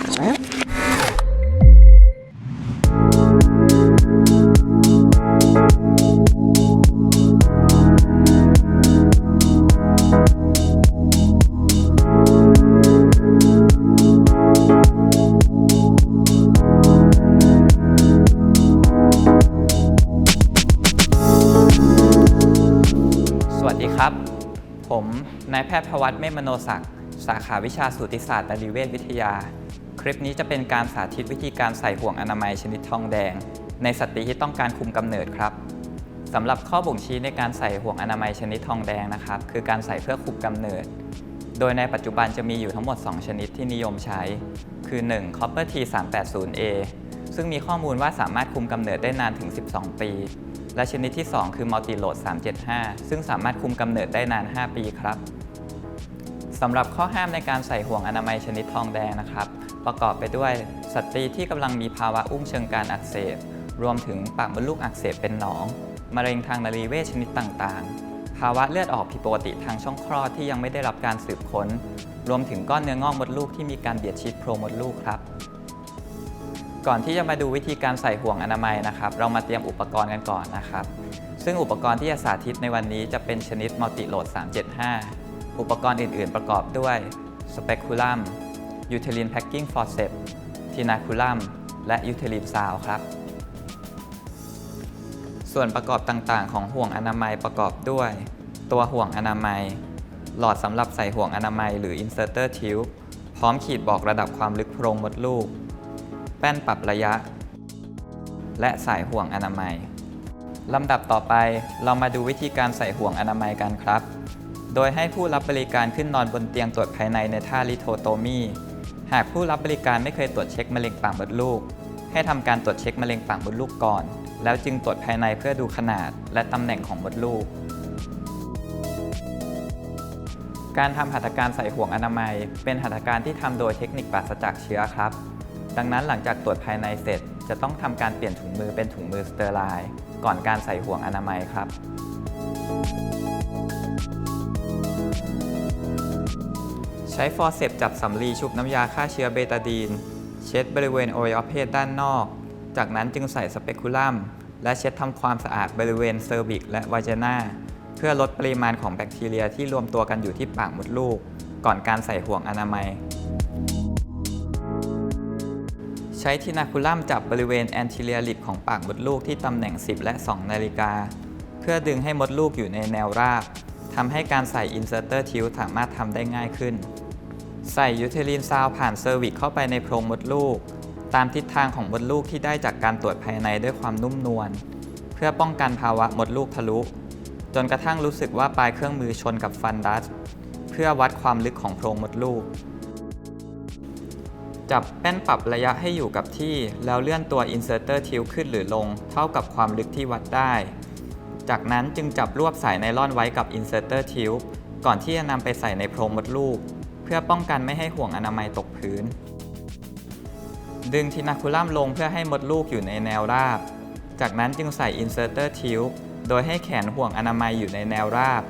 สวัสดีครับ ผมนายแพทย์พวัตเมฆมโนศักดิ์สาขาวิชาสูติศาสตร์และนิเวศวิทยา คลิปนี้จะเป็นการสาธิตวิธีการใส่ห่วงอนามัยชนิดทองแดง ในสตรีที่ต้องการคุมกำเนิดครับสำหรับข้อบ่งชี้ในการใส่ห่วงอนามัยชนิดทองแดงนะครับ คือการใส่เพื่อคุมกำเนิด โดยในปัจจุบันจะมีอยู่ทั้งหมด 2 ชนิดที่นิยมใช้ คือ 1. Copper T 3 8 0 A ซึ่งมีข้อมูลว่าสามารถคุมกำเนิดได้นานถึง 12 ปี และชนิดที่ 2 คือ Multi Load 375 ซึ่งสามารถคุมกำเนิดได้นาน 5 ปีครับสำหรับข้อห้ามในการใส่ห่วงอนามัยชนิดทองแดงนะครับ ประกอบไปด้วยสตรีที่กำลังมีภาวะอุ้งเชิงกานอักเสบ รวมถึงปากมดลูกอักเสบเป็นหนอง มะเร็งทางนรีเวชชนิดต่างๆ ภาวะเลือดออกผิดปกติทางช่องคลอดที่ยังไม่ได้รับการสืบค้น รวมถึงก้อนเนื้องอกมดลูกที่มีการเบียดชิดโพรงมดลูกครับ ก่อนที่จะมาดูวิธีการใส่ห่วงอนามัยนะครับ เรามาเตรียมอุปกรณ์กันก่อนนะครับ ซึ่งอุปกรณ์ที่จะสาธิตในวันนี้จะเป็นชนิดมัลติโหลด 375 อุปกรณ์อื่น ๆ ประกอบด้วยสเปคูลัม ยูเทลินแพ็กกิ้งฟอร์เซปทีนาคูลัมและยูเทลินซาวครับ ส่วนประกอบต่างๆ ของห่วงอนามัยประกอบด้วย ตัวห่วงอนามัย หลอดสำหรับใส่ห่วงอนามัยหรือ inserter tube พร้อมขีดบอกระดับความลึกโพรงมดลูก แป้นปรับระยะ และสายห่วงอนามัยลำดับต่อไปเรามาดูวิธีการใส่ห่วงอนามัยกันครับ โดยให้ผู้รับบริการขึ้นนอนบนเตียงตรวจภายในในท่าลิโทโตมี หากผู้รับบริการไม่เคยตรวจเช็คมะเร็งปากมดลูก ให้ทำการตรวจเช็คมะเร็งปากมดลูกก่อน แล้วจึงตรวจภายในเพื่อดูขนาดและตำแหน่งของมดลูก การทำหัตถการใส่ห่วงอนามัย เป็นหัตถการที่ทำโดยเทคนิคปราศจากเชื้อครับ ดังนั้นหลังจากตรวจภายในเสร็จ จะต้องทำการเปลี่ยนถุงมือเป็นถุงมือสเตอร์ไลน์ก่อนการใส่ห่วงอนามัยครับ ใช้ฟอร์เซปจับสำลีชุบน้ำยาฆ่าเชื้อเบตาดีน เช็ดบริเวณอวัยวะเพศด้านนอก จากนั้นจึงใส่สเปกุลัม และเช็ดทำความสะอาดบริเวณเซอร์วิกและวาจนาเพื่อลดปริมาณของแบคทีเรียที่รวมตัวกันอยู่ที่ปากมดลูก ก่อนการใส่ห่วงอนามัย ใช้ทินาคูลัมจับบริเวณแอนติเลียลิปของปากมดลูกที่ตำแหน่ง 10 และ 2 นาฬิกา เพื่อดึงให้มดลูกอยู่ในแนวราบ ทำให้การใส่อินเซอร์เตอร์ทิวสามารถทำได้ง่ายขึ้น ใส่ยูเทลินซาวผ่านเซอร์วิกเข้าไปในโพรงมดลูก ตามทิศทางของมดลูกที่ได้จากการตรวจภายในด้วยความนุ่มนวล เพื่อป้องกันภาวะมดลูกทะลุ จนกระทั่งรู้สึกว่าปลายเครื่องมือชนกับฟันดัส เพื่อวัดความลึกของโพรงมดลูก จับแป้นปรับระยะให้อยู่กับที่ แล้วเลื่อนตัว inserter tube ขึ้นหรือลง เท่ากับความลึกที่วัดได้ จากนั้นจึงจับรวบสายไนล่อนไว้กับ inserter tube ก่อนที่จะนำไปใส่ในโพรงมดลูก เพื่อป้องกันไม่ให้ห่วงอนามัยตกพื้น ดึงทินาคูลัมลงเพื่อให้มดลูกอยู่ในแนวราบ จากนั้นจึงใส่ inserter tube โดยให้แขนห่วงอนามัยอยู่ในแนวราบ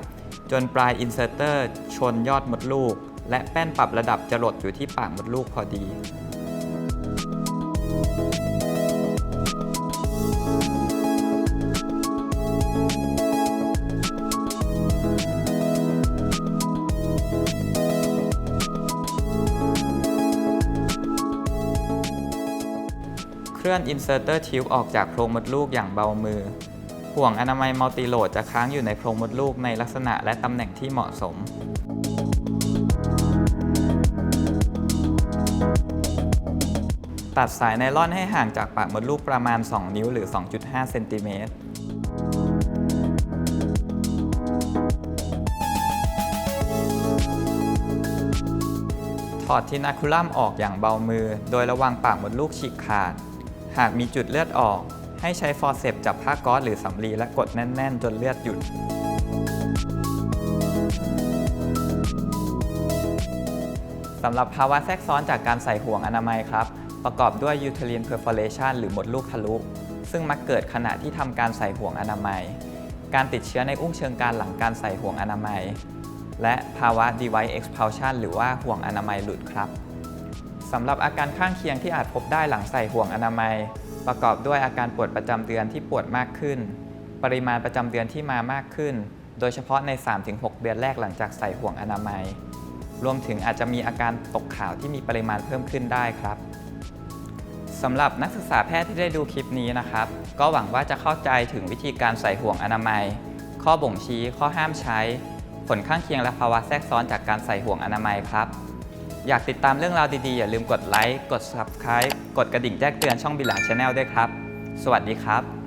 จนปลาย inserter ชนยอดมดลูก และแป้นปรับระดับจรดอยู่ที่ปากมดลูกพอดี เคลื่อน inserter tube ออกจากโพรงมดลูกอย่างเบามือ ห่วงอนามัยมัลติโหลดจะค้างอยู่ในโพรงมดลูกในลักษณะและตำแหน่งที่เหมาะสมตัดสายไนล่อนให้ห่างจากปากมดลูกประมาณ 2 นิ้วหรือ 2.5 เซนติเมตร ถอดทินาคูลัมออกอย่างเบามือ โดยระวังปากมดลูกฉีกขาด หากมีจุดเลือดออก ให้ใช้ฟอร์เซปจับผ้าก๊อซหรือสำลีและกดแน่น ๆ จนเลือดหยุด สำหรับภาวะแทรกซ้อนจากการใส่ห่วงอนามัยครับ ประกอบด้วย uterine perforation หรือมดลูกทะลุ ซึ่งมักเกิดขณะที่ทำการใส่ห่วงอนามัย การติดเชื้อในอุ้งเชิงกรานหลังการใส่ห่วงอนามัย และภาวะ device expulsion หรือว่าห่วงอนามัยหลุดครับ สำหรับอาการข้างเคียงที่อาจพบได้หลังใส่ห่วงอนามัย ประกอบด้วยอาการปวดประจำเดือนที่ปวดมากขึ้น ปริมาณประจำเดือนที่มามากขึ้น โดยเฉพาะใน 3-6 เดือนแรกหลังจากใส่ห่วงอนามัย รวมถึงอาจจะมีอาการตกขาวที่มีปริมาณเพิ่มขึ้นได้ครับสำหรับนักศึกษาแพทย์ที่ได้ดูคลิปนี้นะครับ ก็หวังว่าจะเข้าใจถึงวิธีการใส่ห่วงอนามัย ข้อบ่งชี้ ข้อห้ามใช้ ผลข้างเคียงและภาวะแทรกซ้อนจากการใส่ห่วงอนามัยครับ อยากติดตามเรื่องราวดีๆ อย่าลืมกดไลค์ กด Subscribe กดกระดิ่งแจ้งเตือนช่องบิลาชาแนลด้วยครับ สวัสดีครับ